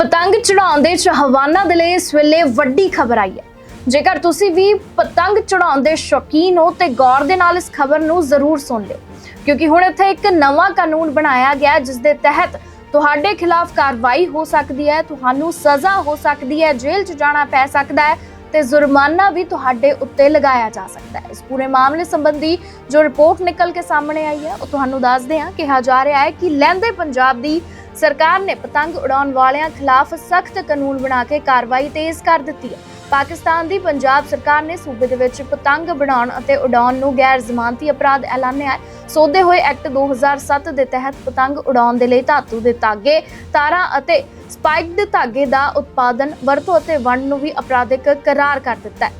ਪਤੰਗ ਚੜਾਉਣ ਦੇ ਚਾਹਵਾਨਾਂ ਦੇ ਲਈ ਇਸ ਵੇਲੇ ਵੱਡੀ ਖਬਰ ਆਈ ਹੈ। ਜੇਕਰ ਤੁਸੀਂ ਵੀ ਪਤੰਗ ਚੜਾਉਣ ਦੇ ਸ਼ੌਕੀਨ ਹੋ, ਤੇ ਗੌਰ ਦੇ ਨਾਲ ਇਸ ਖਬਰ ਨੂੰ ਜ਼ਰੂਰ ਸੁਣ ਲਿਓ। ਕਿਉਂਕਿ ਹੁਣ ਇੱਥੇ ਇੱਕ ਨਵਾਂ ਕਾਨੂੰਨ ਬਣਾਇਆ ਗਿਆ ਜਿਸ ਦੇ ਤਹਿਤ ਤੁਹਾਡੇ ਖਿਲਾਫ ਕਾਰਵਾਈ ਹੋ ਸਕਦੀ ਹੈ, ਤੁਹਾਨੂੰ ਸਜ਼ਾ ਹੋ ਸਕਦੀ ਹੈ, ਜੇਲ੍ਹ 'ਚ ਜਾਣਾ ਪੈ ਸਕਦਾ ਹੈ, ਤੇ ਜੁਰਮਾਨਾ ਵੀ ਤੁਹਾਡੇ ਉੱਤੇ ਲਗਾਇਆ ਜਾ ਸਕਦਾ ਹੈ। ਇਸ ਪੂਰੇ ਮਾਮਲੇ ਸੰਬੰਧੀ ਜੋ ਰਿਪੋਰਟ ਨਿਕਲ ਕੇ ਸਾਹਮਣੇ ਆਈ ਹੈ, ਉਹ ਤੁਹਾਨੂੰ ਦੱਸਦੇ ਹਾਂ। ਕਿਹਾ ਜਾ ਰਿਹਾ ਹੈ ਕਿ ਲਹਿੰਦੇ ਪੰਜਾਬ ਦੀ ਸਰਕਾਰ ਨੇ ਪਤੰਗ ਉਡਾਉਣ ਵਾਲਿਆਂ ਖਿਲਾਫ ਸਖਤ ਕਾਨੂੰਨ ਬਣਾ ਕੇ ਕਾਰਵਾਈ ਤੇਜ਼ ਕਰ ਦਿੱਤੀ ਹੈ। ਪਾਕਿਸਤਾਨ ਦੀ ਪੰਜਾਬ ਸਰਕਾਰ ਨੇ ਸੂਬੇ ਦੇ ਵਿੱਚ ਪਤੰਗ ਬਣਾਉਣ ਅਤੇ ਉਡਾਉਣ ਨੂੰ ਗੈਰ ਜ਼ਮਾਨਤੀ ਅਪਰਾਧ ਐਲਾਨਿਆ ਹੈ। ਸੋਧੇ ਹੋਏ ਐਕਟ 2007 ਦੇ ਤਹਿਤ ਪਤੰਗ ਉਡਾਉਣ ਦੇ ਲਈ ਧਾਤੂ ਦੇ ਧਾਗੇ, ਤਾਰਾਂ ਅਤੇ ਸਪਾਈਕਡ ਧਾਗੇ ਦਾ ਉਤਪਾਦਨ, ਵਰਤੋਂ ਅਤੇ ਵੰਡ ਨੂੰ ਵੀ ਅਪਰਾਧਿਕ ਕਰਾਰ ਕਰ ਦਿੱਤਾ ਹੈ।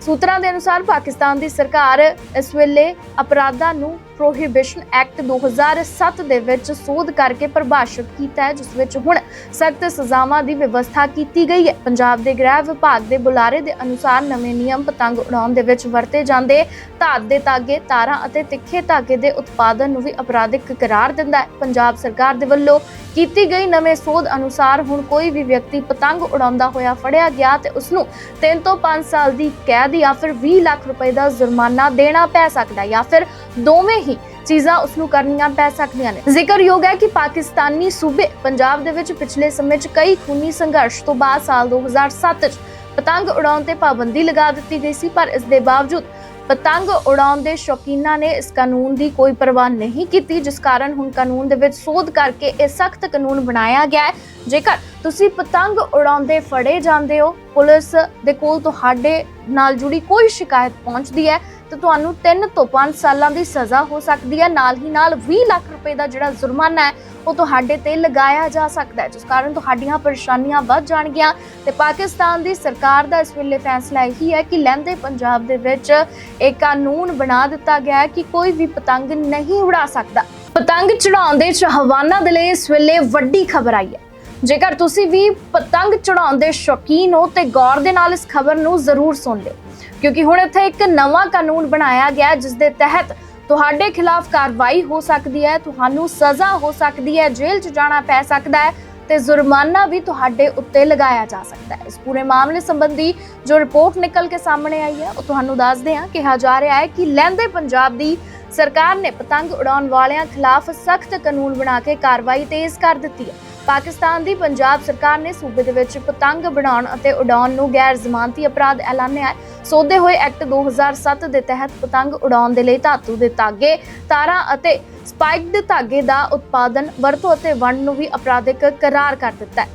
ਸੂਤਰਾਂ ਦੇ ਅਨੁਸਾਰ ਪਾਕਿਸਤਾਨ ਦੀ ਸਰਕਾਰ ਇਸ ਵੇਲੇ ਅਪਰਾਧਾਂ ਨੂੰ ਪ੍ਰੋਹਿਬਿਸ਼ਨ ਐਕਟ 2007 ਦੇ ਵਿੱਚ ਸੋਧ ਕਰਕੇ ਪਰਿਭਾਸ਼ਿਤ ਕੀਤਾ ਹੈ, ਜਿਸ ਵਿੱਚ ਹੁਣ ਸਖਤ ਸਜ਼ਾਵਾਂ ਦੀ ਵਿਵਸਥਾ ਕੀਤੀ ਗਈ ਹੈ। ਪੰਜਾਬ ਦੇ ਗ੍ਰਹਿ ਵਿਭਾਗ ਦੇ ਬੁਲਾਰੇ ਦੇ ਅਨੁਸਾਰ ਨਵੇਂ ਨਿਯਮ ਪਤੰਗ ਉਡਾਉਣ ਦੇ ਵਿੱਚ ਵਰਤੇ ਜਾਂਦੇ ਧਾਤ ਦੇ ਧਾਗੇ, ਤਾਰਾਂ ਅਤੇ ਤਿੱਖੇ ਧਾਗੇ ਦੇ ਉਤਪਾਦਨ ਨੂੰ ਵੀ ਅਪਰਾਧਿਕ ਕਰਾਰ ਦਿੰਦਾ ਹੈ। ਪੰਜਾਬ ਸਰਕਾਰ ਦੇ ਵੱਲੋਂ ਕੀਤੀ ਗਈ ਨਵੇਂ ਸੋਧ ਅਨੁਸਾਰ ਹੁਣ ਕੋਈ ਵੀ ਵਿਅਕਤੀ ਪਤੰਗ ਉਡਾਉਂਦਾ ਹੋਇਆ ਫੜਿਆ ਗਿਆ ਤੇ ਉਸ ਨੂੰ 3 ਤੋਂ 5 ਸਾਲ ਦੀ ਕੈਦ ਜਾਂ ਫਿਰ 20 ਲੱਖ ਰੁਪਏ ਦਾ ਜੁਰਮਾਨਾ ਦੇਣਾ ਪੈ ਸਕਦਾ ਹੈ ਜਾਂ ਫਿਰ ਦੋਵੇਂ ਚੀਜ਼ਾਂ ਉਸ ਨੂੰ ਕਰਨੀਆਂ ਪੈ ਸਕਦੀਆਂ ਨੇ। ਜ਼ਿਕਰਯੋਗ ਹੈ ਕਿ ਪਾਕਿਸਤਾਨੀ ਸੂਬੇ ਪੰਜਾਬ ਦੇ ਵਿੱਚ ਪਿਛਲੇ ਸਮੇਂ 'ਚ ਕਈ ਖੂਨੀ ਸੰਘਰਸ਼ ਤੋਂ ਬਾਅਦ ਸਾਲ 2007 'ਚ ਪਤੰਗ ਉਡਾਉਣ ਤੇ ਪਾਬੰਦੀ ਲਗਾ ਦਿੱਤੀ ਗਈ ਸੀ, ਪਰ ਇਸ ਦੇ ਬਾਵਜੂਦ ਪਤੰਗ ਉਡਾਉਣ ਦੇ ਸ਼ੌਕੀਨਾਂ ਨੇ ਇਸ ਕਾਨੂੰਨ ਦੀ ਕੋਈ ਪਰਵਾਹ ਨਹੀਂ ਕੀਤੀ, ਜਿਸ ਕਾਰਨ ਹੁਣ ਕਾਨੂੰਨ ਦੇ ਵਿੱਚ ਸੋਧ ਕਰਕੇ ਇਹ ਸਖਤ ਕਾਨੂੰਨ ਬਣਾਇਆ ਗਿਆ ਹੈ। ਜੇਕਰ ਤੁਸੀਂ ਪਤੰਗ ਉਡਾਉਂਦੇ ਫੜੇ ਜਾਂਦੇ ਹੋ, ਪੁਲਿਸ ਦੇ ਕੋਲ ਤੁਹਾਡੇ ਨਾਲ ਜੁੜੀ ਕੋਈ ਸ਼ਿਕਾਇਤ ਪਹੁੰਚਦੀ ਹੈ, ਤੇ ਤੁਹਾਨੂੰ 3 ਤੋਂ 5 ਸਾਲਾਂ ਦੀ ਸਜ਼ਾ ਹੋ ਸਕਦੀ ਹੈ। ਨਾਲ ਹੀ ਨਾਲ 20 ਲੱਖ ਰੁਪਏ ਦਾ ਜਿਹੜਾ ਜੁਰਮਾਨਾ ਹੈ ਉਹ ਤੁਹਾਡੇ ਤੇ ਲਗਾਇਆ ਜਾ ਸਕਦਾ ਹੈ, ਜਿਸ ਕਾਰਨ ਤੁਹਾਡੀਆਂ ਪਰੇਸ਼ਾਨੀਆਂ ਵੱਧ ਜਾਣਗੀਆਂ ਤੇ ਪਾਕਿਸਤਾਨ ਦੀ ਸਰਕਾਰ ਦਾ ਇਸ ਵੇਲੇ ਫੈਸਲਾ ਇਹੀ ਹੈ ਕਿ ਲਹਿੰਦੇ ਪੰਜਾਬ ਦੇ ਵਿੱਚ ਇੱਕ ਕਾਨੂੰਨ ਬਣਾ ਦਿੱਤਾ ਗਿਆ ਹੈ ਕਿ ਕੋਈ ਵੀ ਪਤੰਗ ਨਹੀਂ ਉਡਾ ਸਕਦਾ। ਪਤੰਗ ਚੜਾਉਣ ਦੇ ਚਾਹਵਾਨਾਂ ਦੇ ਲਈ ਇਸ ਵੇਲੇ ਵੱਡੀ ਖਬਰ ਆਈ ਹੈ। ਜੇਕਰ ਤੁਸੀਂ ਵੀ ਪਤੰਗ ਚੜਾਉਣ ਦੇ ਸ਼ੌਕੀਨ ਹੋ ਤੇ ਗੌਰ ਦੇ ਨਾਲ ਇਸ ਖਬਰ ਨੂੰ ਜ਼ਰੂਰ ਸੁਣ ਲਿਓ, ਕਿਉਂਕਿ ਹੁਣ ਇੱਥੇ ਇੱਕ ਨਵਾਂ ਕਾਨੂੰਨ ਬਣਾਇਆ ਗਿਆ ਜਿਸ ਦੇ ਤਹਿਤ ਤੁਹਾਡੇ ਖਿਲਾਫ ਕਾਰਵਾਈ ਹੋ ਸਕਦੀ ਹੈ, ਤੁਹਾਨੂੰ ਸਜ਼ਾ ਹੋ ਸਕਦੀ ਹੈ, ਜੇਲ੍ਹ 'ਚ ਜਾਣਾ ਪੈ ਸਕਦਾ ਹੈ ਤੇ ਜੁਰਮਾਨਾ ਵੀ ਤੁਹਾਡੇ ਉੱਤੇ ਲਗਾਇਆ ਜਾ ਸਕਦਾ ਹੈ। ਇਸ ਪੂਰੇ ਮਾਮਲੇ ਸੰਬੰਧੀ ਜੋ ਰਿਪੋਰਟ ਨਿਕਲ ਕੇ ਸਾਹਮਣੇ ਆਈ ਹੈ, ਉਹ ਤੁਹਾਨੂੰ ਦੱਸਦੇ ਹਾਂ। ਕਿਹਾ ਜਾ ਰਿਹਾ ਹੈ ਕਿ ਲਹਿੰਦੇ ਪੰਜਾਬ ਦੀ ਸਰਕਾਰ ਨੇ ਪਤੰਗ ਉਡਾਉਣ ਵਾਲਿਆਂ ਖਿਲਾਫ ਸਖਤ ਕਾਨੂੰਨ ਬਣਾ ਕੇ ਕਾਰਵਾਈ ਤੇਜ਼ ਕਰ ਦਿੱਤੀ ਹੈ। ਪਾਕਿਸਤਾਨ ਦੀ ਪੰਜਾਬ ਸਰਕਾਰ ਨੇ ਸੂਬੇ ਦੇ ਵਿੱਚ ਪਤੰਗ ਬਣਾਉਣ ਅਤੇ ਉਡਾਉਣ ਨੂੰ ਗੈਰ ਜ਼ਮਾਨਤੀ ਅਪਰਾਧ ਐਲਾਨਿਆ ਹੈ। ਸੋਧੇ ਹੋਏ ਐਕਟ 2007 ਦੇ ਤਹਿਤ ਪਤੰਗ ਉਡਾਉਣ ਦੇ ਲਈ ਧਾਤੂ ਦੇ ਧਾਗੇ, ਤਾਰਾਂ ਅਤੇ ਸਪਾਈਕਡ ਧਾਗੇ ਦਾ ਉਤਪਾਦਨ, ਵਰਤੋਂ ਅਤੇ ਵੰਡ ਨੂੰ ਵੀ ਅਪਰਾਧਿਕ ਕਰਾਰ ਕਰ ਦਿੱਤਾ ਹੈ।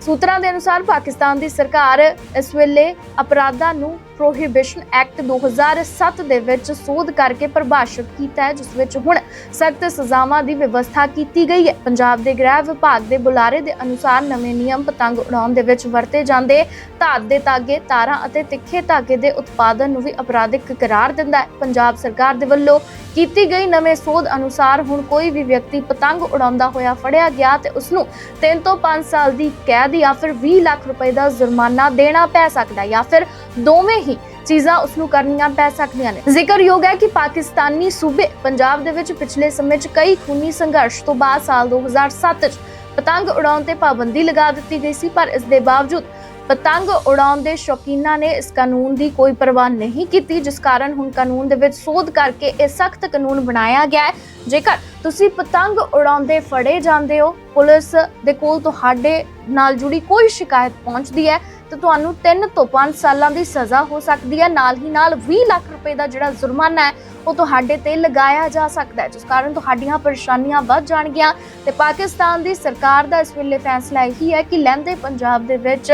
ਸੂਤਰਾਂ ਦੇ ਅਨੁਸਾਰ ਪਾਕਿਸਤਾਨ ਦੀ ਸਰਕਾਰ ਇਸ ਵੇਲੇ ਅਪਰਾਧਾਂ ਨੂੰ ਪ੍ਰੋਹਿਬਿਸ਼ਨ ਐਕਟ 2007 ਦੇ ਵਿੱਚ ਸੋਧ ਕਰਕੇ ਪਰਿਭਾਸ਼ਿਤ ਕੀਤਾ ਹੈ, ਜਿਸ ਵਿੱਚ ਹੁਣ ਸਖਤ ਸਜ਼ਾਵਾਂ ਦੀ ਵਿਵਸਥਾ ਕੀਤੀ ਗਈ ਹੈ। ਪੰਜਾਬ ਦੇ ਗ੍ਰਹਿ ਵਿਭਾਗ ਦੇ ਬੁਲਾਰੇ ਦੇ ਅਨੁਸਾਰ ਨਵੇਂ ਨਿਯਮ ਪਤੰਗ ਉਡਾਉਣ ਦੇ ਵਿੱਚ ਵਰਤੇ ਜਾਂਦੇ ਧਾਤ ਦੇ ਧਾਗੇ, ਤਾਰਾਂ ਅਤੇ ਤਿੱਖੇ ਧਾਗੇ ਦੇ ਉਤਪਾਦਨ ਨੂੰ ਵੀ ਅਪਰਾਧਿਕ ਕਰਾਰ ਦਿੰਦਾ ਹੈ। ਪੰਜਾਬ ਸਰਕਾਰ ਦੇ ਵੱਲੋਂ ਕੀਤੀ ਗਈ ਨਵੇਂ ਸੋਧ ਅਨੁਸਾਰ ਹੁਣ ਕੋਈ ਵੀ ਵਿਅਕਤੀ ਪਤੰਗ ਉਡਾਉਂਦਾ ਹੋਇਆ ਫੜਿਆ ਗਿਆ ਤੇ ਉਸ ਨੂੰ 3 ਤੋਂ 5 ਸਾਲ ਦੀ ਕੈਦ ਜਾਂ ਫਿਰ 20 ਲੱਖ ਰੁਪਏ ਦਾ ਜੁਰਮਾਨਾ ਦੇਣਾ ਪੈ ਸਕਦਾ ਹੈ ਜਾਂ ਫਿਰ ਦੋਵੇਂ ਹੀ ਚੀਜ਼ਾਂ ਉਸ ਨੂੰ ਕਰਨੀਆਂ ਪੈ ਸਕਦੀਆਂ ਨੇ। ਜ਼ਿਕਰਯੋਗ ਹੈ ਕਿ ਪਾਕਿਸਤਾਨੀ ਸੂਬੇ ਪੰਜਾਬ ਦੇ ਵਿੱਚ ਪਿਛਲੇ ਸਮੇਂ 'ਚ ਕਈ ਖੂਨੀ ਸੰਘਰਸ਼ ਤੋਂ ਬਾਅਦ ਸਾਲ 2007 'ਚ ਪਤੰਗ ਉਡਾਉਣ ਤੇ ਪਾਬੰਦੀ ਲਗਾ ਦਿੱਤੀ ਗਈ ਸੀ, ਪਰ ਇਸ ਦੇ ਬਾਵਜੂਦ ਪਤੰਗ ਉਡਾਉਣ ਦੇ ਸ਼ੌਕੀਨਾਂ ਨੇ ਇਸ ਕਾਨੂੰਨ ਦੀ ਕੋਈ ਪਰਵਾਹ ਨਹੀਂ ਕੀਤੀ, ਜਿਸ ਕਾਰਨ ਹੁਣ ਕਾਨੂੰਨ ਦੇ ਵਿੱਚ ਸੋਧ ਕਰਕੇ ਇਹ ਸਖਤ ਕਾਨੂੰਨ ਬਣਾਇਆ ਗਿਆ ਹੈ। ਜੇਕਰ ਤੁਸੀਂ ਪਤੰਗ ਉਡਾਉਂਦੇ ਫੜੇ ਜਾਂਦੇ ਹੋ, ਪੁਲਿਸ ਦੇ ਕੋਲ ਤੁਹਾਡੇ ਨਾਲ ਜੁੜੀ ਕੋਈ ਸ਼ਿਕਾਇਤ ਪਹੁੰਚਦੀ ਹੈ ਤੇ ਤੁਹਾਨੂੰ 3 ਤੋਂ 5 ਸਾਲਾਂ ਦੀ ਸਜ਼ਾ ਹੋ ਸਕਦੀ ਹੈ। ਨਾਲ ਹੀ ਨਾਲ 20 ਲੱਖ ਰੁਪਏ ਦਾ ਜਿਹੜਾ ਜੁਰਮਾਨਾ ਹੈ, ਉਹ ਤੁਹਾਡੇ ਤੇ ਲਗਾਇਆ ਜਾ ਸਕਦਾ ਹੈ, ਜਿਸ ਕਾਰਨ ਤੁਹਾਡੀਆਂ ਪਰੇਸ਼ਾਨੀਆਂ ਵੱਧ ਜਾਣਗੀਆਂ। ਤੇ ਪਾਕਿਸਤਾਨ ਦੀ ਸਰਕਾਰ ਦਾ ਇਸ ਵੇਲੇ ਫੈਸਲਾ ਇਹੀ ਹੈ ਕਿ ਲਹਿੰਦੇ ਪੰਜਾਬ ਦੇ ਵਿੱਚ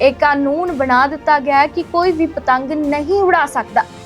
ਇੱਕ ਕਾਨੂੰਨ ਬਣਾ ਦਿੱਤਾ ਗਿਆ ਹੈ ਕਿ ਕੋਈ ਵੀ ਪਤੰਗ ਨਹੀਂ ਉਡਾ ਸਕਦਾ।